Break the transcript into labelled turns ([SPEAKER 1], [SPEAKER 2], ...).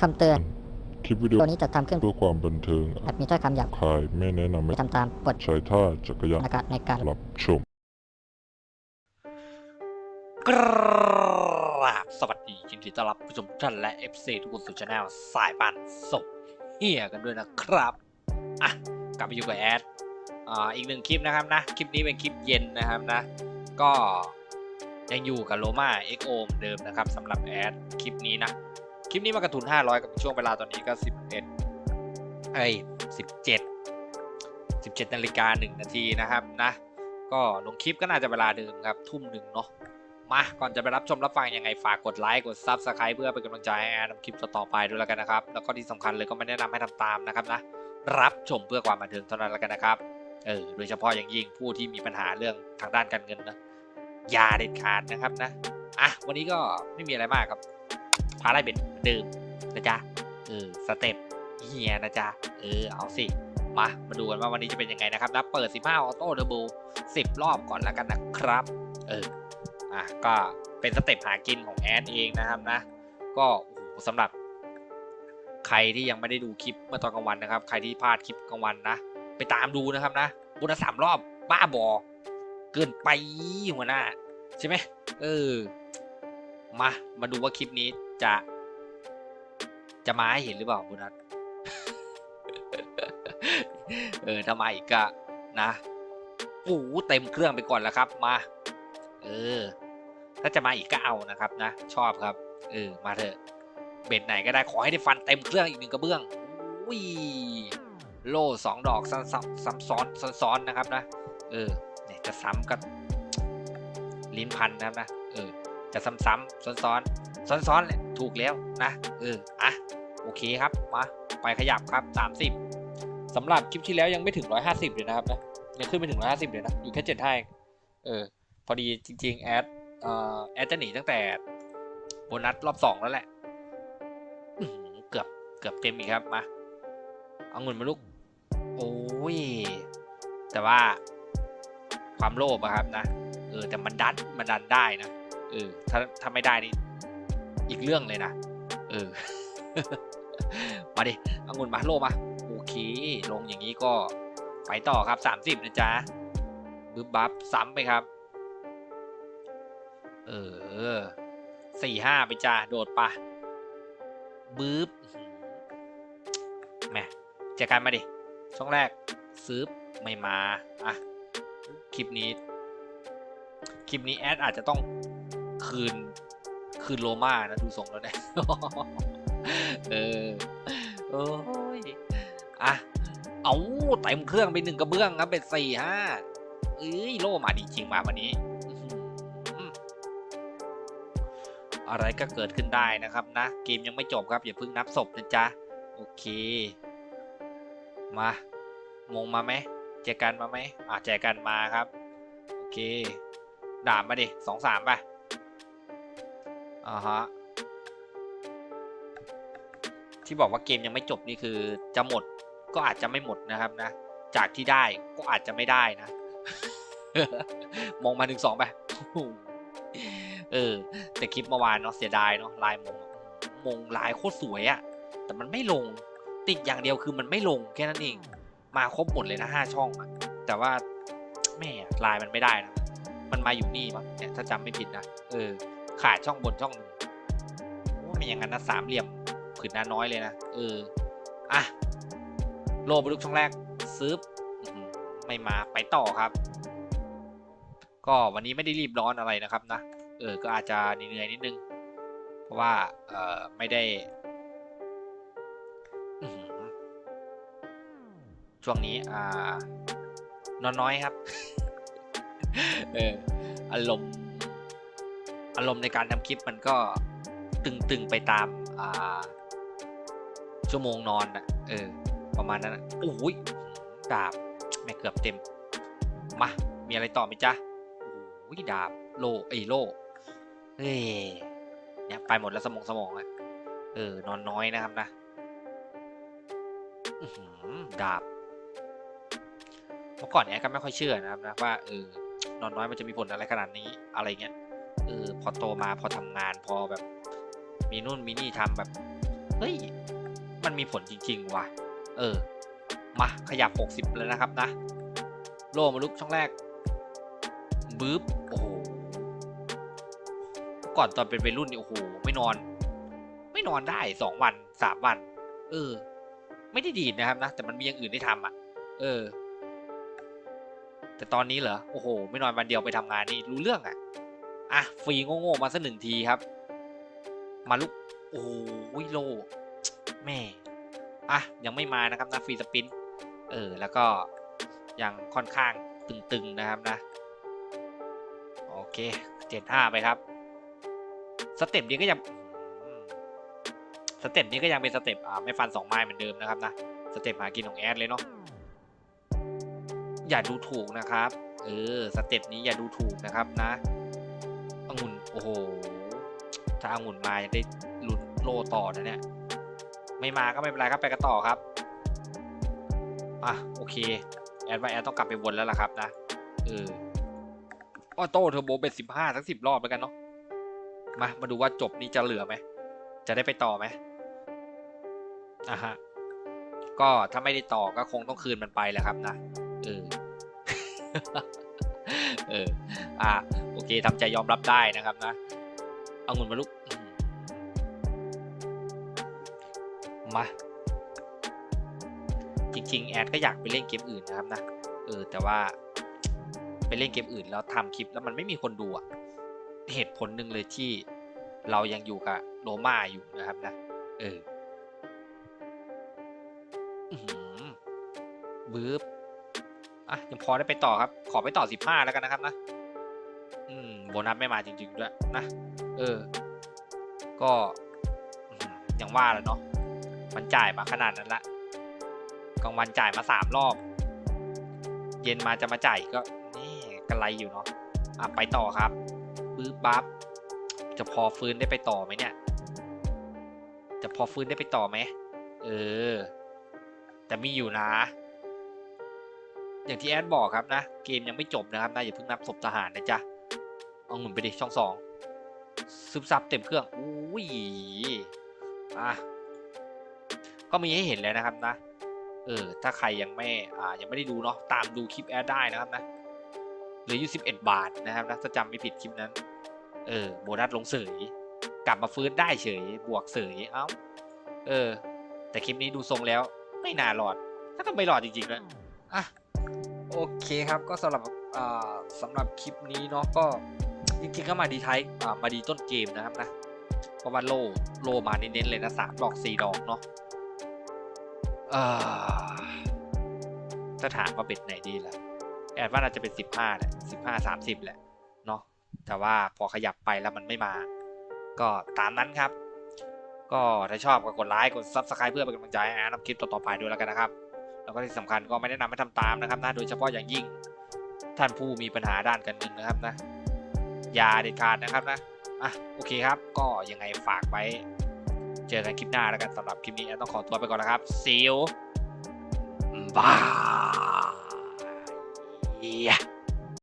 [SPEAKER 1] คำเตือน
[SPEAKER 2] คลิปวิดีโอ
[SPEAKER 1] ตัวนี้จะทำขึ้น
[SPEAKER 2] เพื่อความบันเทิง
[SPEAKER 1] อาจมีถ้อยคำหยาบ
[SPEAKER 2] คายไม่แนะนำให้
[SPEAKER 1] ไม่ทำตามบท
[SPEAKER 2] ใช้ท่าจักรยาน
[SPEAKER 1] ในการในการ
[SPEAKER 2] รับชม
[SPEAKER 3] กราบสวัสดียินดีต้อนรับผู้ชมทุกท่านและ FC ทุกคนสู่ช anel สายปั่นส่งเฮียกันด้วยนะครับ อะ กลับไปอยู่กับแอด อ่าอีกหนึ่งคลิปนะครับนะ คลิปนี้เป็นคลิปเย็นนะครับนะ ก็ยังอยู่กับโลมาเอ็กโอมเดิมนะครับสำหรับแอดคลิปนี้นะ คลิปนี้มากระทุน 500 กับช่วงเวลาตอนนี้ก็ 11เอ้ย17 17นาฬิกา1นาทีนะครับนะ ก็ลงคลิปก็น่าจะเวลาเดิมครับทุ่มหนึ่งเนาะมาก่อนจะไปรับชมรับฟังยังไงฝากกดไลค์กด Subscribe เพื่อเป็นกำลังใจให้แอนทำคลิปต่อไปด้วยแล้วกันนะครับ แล้วก็ที่สำคัญเลยก็ไม่แนะนำให้ทำตามนะครับนะรับชมเพื่อความบันเทิงเท่านั้นแล้วกันนะครับ เออโดยเฉพาะอย่างยิ่งผู้ที่มีปัญหาเรื่องทางด้านการเงินนะอย่าเด็ดขาดนะครับนะอะวันนี้ก็ไม่มีอะไรมากครับพาไล่เป็นเดิมนะจ๊ะเออสเต็ปเฮียนะจ๊ะเออเอาสิมามาดูกันว่าวันนี้จะเป็นยังไงนะครับนะเปิด 15 ออโต้เดบู10 รอบก่อนแล้วกันนะครับ เอออะก็เป็นสเต็ปหากินของแอดเองนะครับนะ ก็โอ้โหสำหรับใครที่ยังไม่ได้ดูคลิปเมื่อตอนกลางวันนะครับ ใครที่พลาดคลิปกลางวันนะ ไปตามดูนะครับนะบุญสามรอบบ้าบอเกินไปหัวหน้า ใช่ไหมเออ มา มาดูว่าคลิปนี้จะ จะมาให้เห็นหรือเปล่าบุญนัทเออถ้ามาอีกก็นะโอ้โหเต็มเครื่องไปก่อนแล้วครับ มา เออ ถ้าจะมาอีกก็เอานะครับนะ ชอบครับ เออ มาเถอะ เบ็ดไหนก็ได้ขอให้ได้ฟันเต็มเครื่องอีกหนึ่งกระเบื้องอุ้ย โล่สองดอกซ้ำซ้ำซ้ำซ้อนซ้อนซ้อนนะครับนะเออเนี่ยจะซ้ำกับลิ้นพันนะครับนะเออจะซ้ำซ้ำซ้อนซ้อนซ้อนซ้อนๆแหละถูกแล้วนะเอออะโอเคครับมาไปขยับครับ 30สำหรับคลิปที่แล้วยังไม่ถึง 150 เลยนะครับนะยังขึ้นไม่ถึง 150 เลยนะอยู่แค่75เองเออพอดีจริงๆแอดเอ่อแอดจะหนีตั้งแต่โบนัสรอบสองแล้วแหละเกือบเกือบเต็มอีกครับมาเอาเงินมาลูก โอ้ย แต่ว่าความโลภอะครับนะ เออ แต่มันดัน มันดันได้นะ เออ ถ้าถ้าไม่ได้นี่ อีกเรื่องเลยนะ เออ มาดิเอาเงินมาโลมา โอเค ลงอย่างนี้ก็ ไปต่อครับสามสิบนะจ๊ะบึ๊บบับซ้ำไปครับ เออสี่ห้าไปจ้า โดดปะบึ๊บแหม่เจอกันมาดิ ช่องแรกซื้อไม่มาอะคลิปนี้ คลิปนี้แอดอาจจะต้องคืนคืนโลมานะดูทรงแล้วเนี่ยเออโอ้ยอะเอาเต็มเครื่องไปหนึ่งกระเบื้องครับเป็นสี่ห้าเอ้ยโลมาดีจริงมาวันนี้อื้อหืออะไรก็เกิดขึ้นได้นะครับนะ เกมยังไม่จบครับ อย่าเพิ่งนับศพนะจ๊ะ โอเค มามงมาไหมแจกันมาไหมอ่าแจกันมาครับ โอเคด่ามมาดิสองสามป่ะอ่าฮะที่บอกว่าเกมยังไม่จบนี่คือจะหมดก็อาจจะไม่หมดนะครับนะ จากที่ได้ก็อาจจะไม่ได้นะมองมาหนึ่งสองไปเออ แต่คลิปเมื่อวานเนาะเสียดายเนาะลายมงมงลายโคตรสวยอะแต่มันไม่ลง ติดอย่างเดียวคือมันไม่ลงแค่นั้นเอง มาครบหมดเลยนะห้าช่องอะแต่ว่าแม่ลายมันไม่ได้นะมันมาอยู่นี่มั้งเนี่ยถ้าจำไม่ผิดนะเออ ขาดช่องบนช่องหนึ่งโอ้ไม่อย่างนั้นนะสามเหลี่ยมผืนน้าน้อยเลยนะเอออะโลบลูกช่องแรกซื้ออื้อหือไม่มาไปต่อครับ ก็วันนี้ไม่ได้รีบร้อนอะไรนะครับนะเออก็อาจจะเหนื่อยๆนิดนึง เพราะว่าเออไม่ได้ ช่วงนี้อ่านอนน้อยครับเอออารมณ์อารมณ์ในการทำคลิปมันก็ตึงๆไปตามอ่าชั่วโมงนอนอะเออ ประมาณนั้นอะโอ้ยดาบแม่เกือบเต็ม มา มีอะไรต่อไหมจ๊ะโอ้ยดาบโลไอโลเฮ้ยเนี่ยไปหมดแล้วสมองสมองอะเออนอนน้อยนะครับนะหือดาบ เมื่อก่อนแอดก็ไม่ค่อยเชื่อนะครับนะว่าเออนอนน้อยมันจะมีผลอะไรขนาดนี้อะไรเงี้ยเออพอโตมาพอทำงานพอแบบ มีนู่นมีนี่ทำแบบเฮ้ยมันมีผลจริง ๆ ว่ะ เออ มาขยับ 60แล้วนะครับนะ โลมาลุกช่องแรกบึ๊บโอ้โหก่อนตอนเป็นวัยรุ่นนี่โอ้โหไม่นอน ไม่นอนได้สองวันสามวัน เออ ไม่ได้ดีดนะครับนะ แต่มันมีอย่างอื่นได้ทำอะ เออ แต่ตอนนี้เหรอ โอ้โห ไม่นอนวันเดียวไปทำงานนี่รู้เรื่องอะ อะฟรีโง่ๆมาสักหนึ่งทีครับ มาลุก โอ้โหโล แม่ อะ ยังไม่มานะครับนะฟรีสปิน เออ แล้วก็ยังค่อนข้างตึงๆนะครับนะ โอเคเจ็ดห้าไปครับ สเต็ปนี้ก็ยังสเต็ปนี้ก็ยังเป็นสเต็ปอ่าไม่ฟันสองไม้เหมือนเดิมนะครับนะ สเต็ปหากินของแอดเลยเนาะ อย่าดูถูกนะครับ เออสเต็ปนี้อย่าดูถูกนะครับนะองุ่นโอ้โหถ้าองุ่นมาจะได้ลุ้นโลต่อนะเนี่ย ไม่มาก็ไม่เป็นไรครับไปกันต่อครับอะโอเค แอดว่าแอดต้องกลับไปวนแล้วล่ะครับนะเออออโต้เทอร์โบเป็นสิบห้าทั้งสิบรอบแล้วกันเนาะมามาดูว่าจบนี้จะเหลือไหมจะได้ไปต่อไหมอะฮะก็ถ้าไม่ได้ต่อก็คงต้องคืนมันไปแหละครับนะ เออเออ อะโอเคทำใจยอมรับได้นะครับนะ เอาเงินมาลุกมา จริง ๆ แอดก็อยากไปเล่นเกมอื่นนะครับนะ เออ แต่ว่าไปเล่นเกมอื่นแล้วทำคลิปแล้วมันไม่มีคนดูอะเหตุผลหนึ่งเลยที่เรายังอยู่กับโรมาอยู่นะครับนะ เอออือหือบึ๊บ อะยังพอได้ไปต่อครับ ขอไปต่อสิบห้าแล้วกันนะครับนะ อืมโบนัสไม่มาจริงๆด้วยนะ เออ ก็อย่างว่าแหละเนาะ มันจ่ายมาขนาดนั้นละ กลางวันจ่ายมาสามรอบ เย็นมาจะมาจ่ายก็นี่กระไรอยู่เนาะ อะไปต่อครับปึ๊บปั๊บจะพอฟื้นได้ไปต่อไหมเนี่ย จะพอฟื้นได้ไปต่อไหม เออ แต่มีอยู่นะ อย่างที่แอดบอกครับนะเกมยังไม่จบนะครับนะอย่าเพิ่งนับศพทหารนะจ๊ะเอาหนุนไปดิช่องสองซึบซับเต็มเครื่องอุ้ยอะก็มีให้เห็นแล้วนะครับนะเออถ้าใครยังไม่อ่ายังไม่ได้ดูเนาะตามดูคลิปแอดได้นะครับนะเหลืออยู่11 บาทนะครับนะถ้าจำไม่ผิดคลิปนั้น เออโบนัสลงเสยกลับมาฟื้นได้เฉยบวกเสยเอ้าเออ แต่คลิปนี้ดูทรงแล้ว ไม่น่ารอดถ้าก็ไม่รอดจริงๆนะอะ โอเคครับก็สำหรับสำหรับคลิปนี้เนาะก็จริงๆก็มาดีท้ายมาดีต้นเกมนะครับนะเพราะว่าโลโลมาเน้นๆเลยนะสามดอกสี่ดอกเนาะเอ่อถ้าถามว่าเบ็ดไหนดีล่ะแอดว่าน่าจะเป็นสิบห้าแหละสิบห้าสามสิบแหละเนาะแต่ว่าพอขยับไปแล้วมันไม่มา ก็ตามนั้นครับ ก็ถ้าชอบก็กดไลค์กด subscribe เพื่อเป็นกำลังใจให้แอดทำคลิปต่อๆไปด้วยแล้วกันนะครับ แล้วก็ที่สำคัญก็ไม่แนะนำให้ทำตามนะครับนะโดยเฉพาะอย่างยิ่งท่านผู้มีปัญหาด้านการเงินนะครับนะอย่าเด็ดขาดนะครับนะอะโอเคครับ ก็ยังไงฝากไว้เจอกันคลิปหน้าแล้วกันสำหรับคลิปนี้ต้องขอตัวไปก่อนนะครับซิลบ้าย